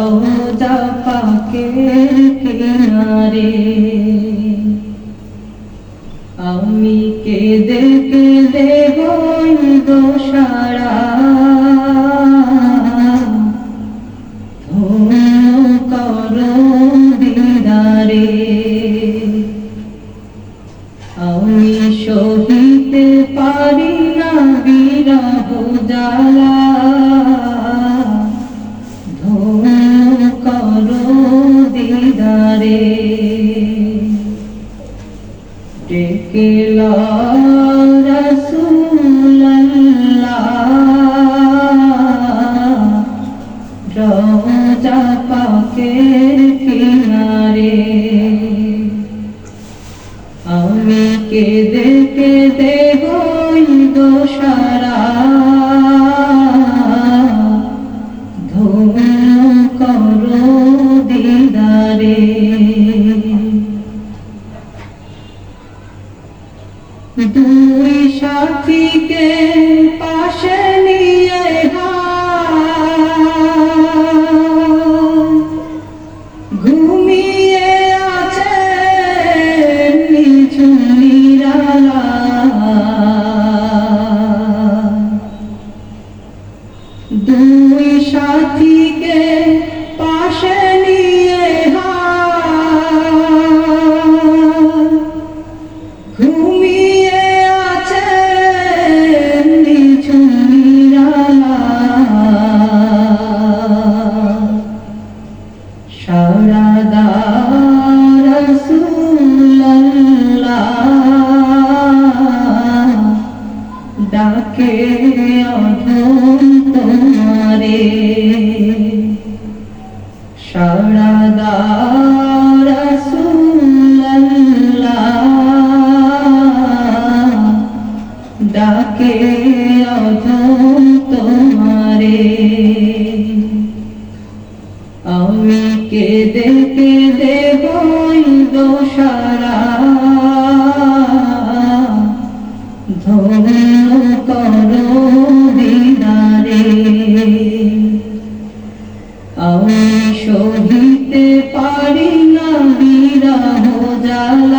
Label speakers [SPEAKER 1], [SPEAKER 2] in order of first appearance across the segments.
[SPEAKER 1] রোজা পাকে কিনারে। আমি কেঁদে কেঁদে বন্ধ আমি সহিতে পারি ডাকে অধম তোমারে। আমি কেঁদে কেঁদে বইব সারা ধন্য করো দিদারে। আমি সহিতে পারি না বিরাহ যায়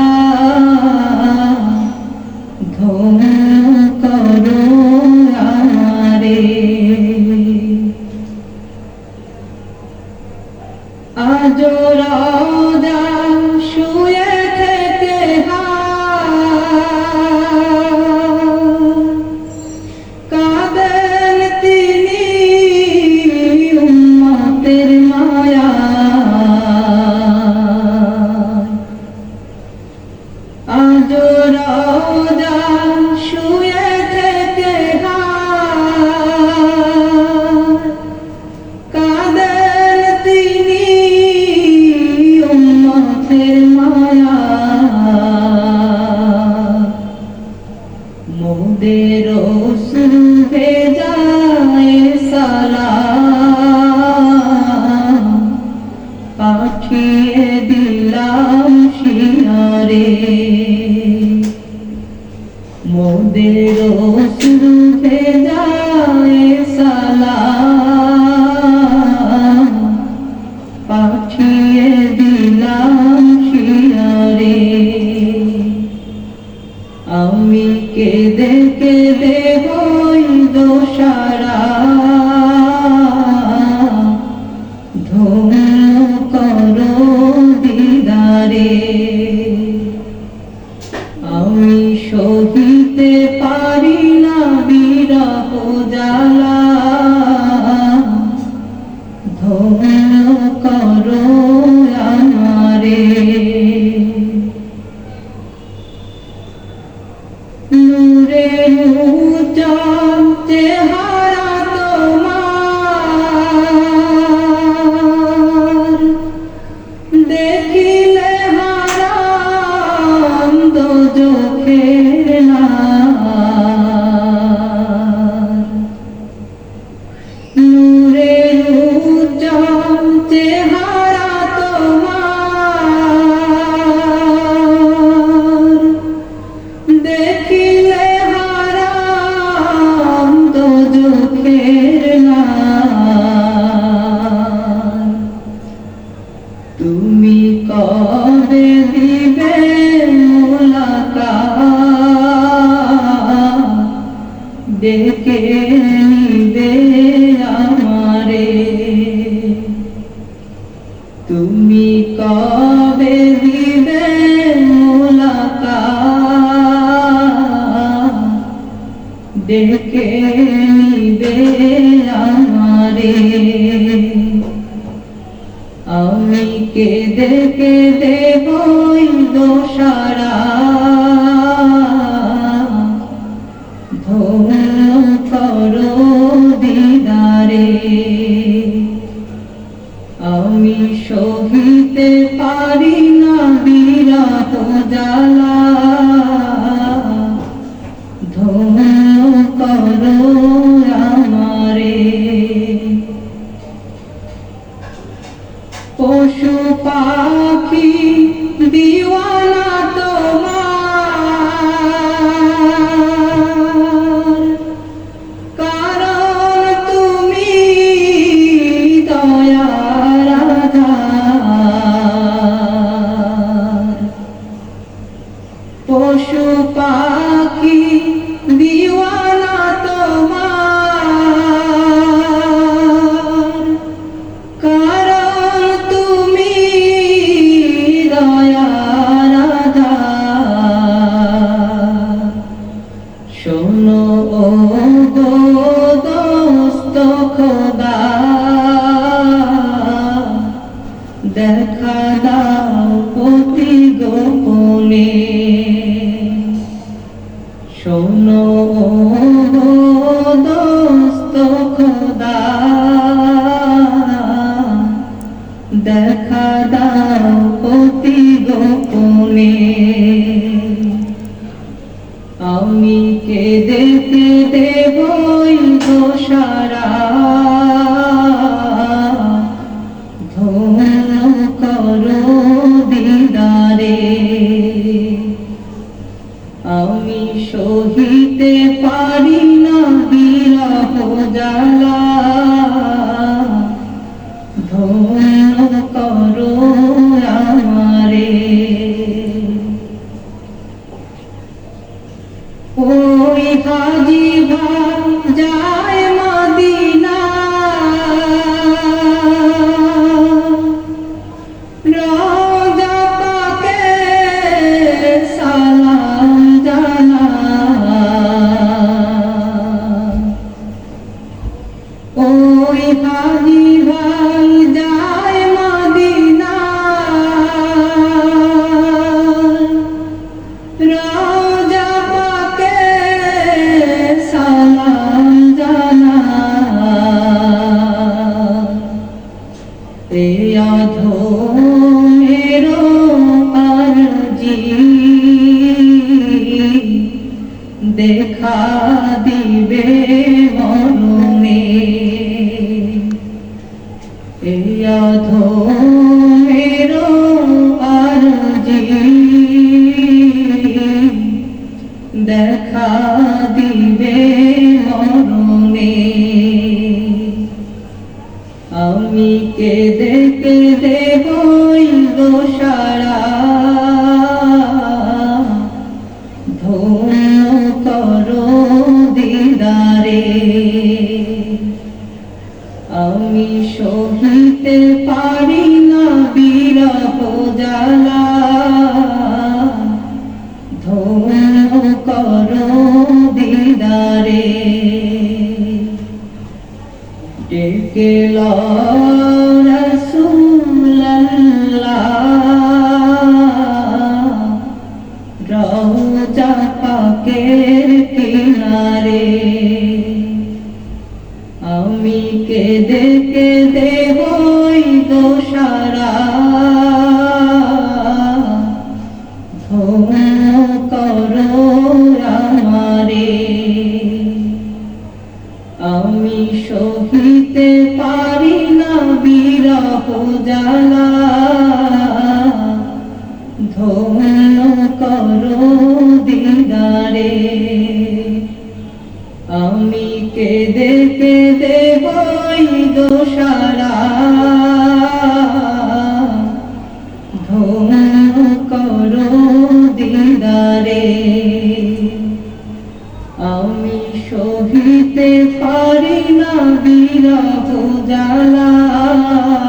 [SPEAKER 1] কেঁদে কেঁদে হইল সারা। মুহূর্তে তুমি কবে দিবে দেখে নিবে আমারে। আমি কে দেখে দেব দোষারা। ধন্য down. দিলবে হইল সারা। ধন্য করো দিদারে, আমি সহিতে পারি না বিরহ জ্বালা। ধন্য করো দিদারে, ডেকে লড়াস Allah বিরহ জ্বালা।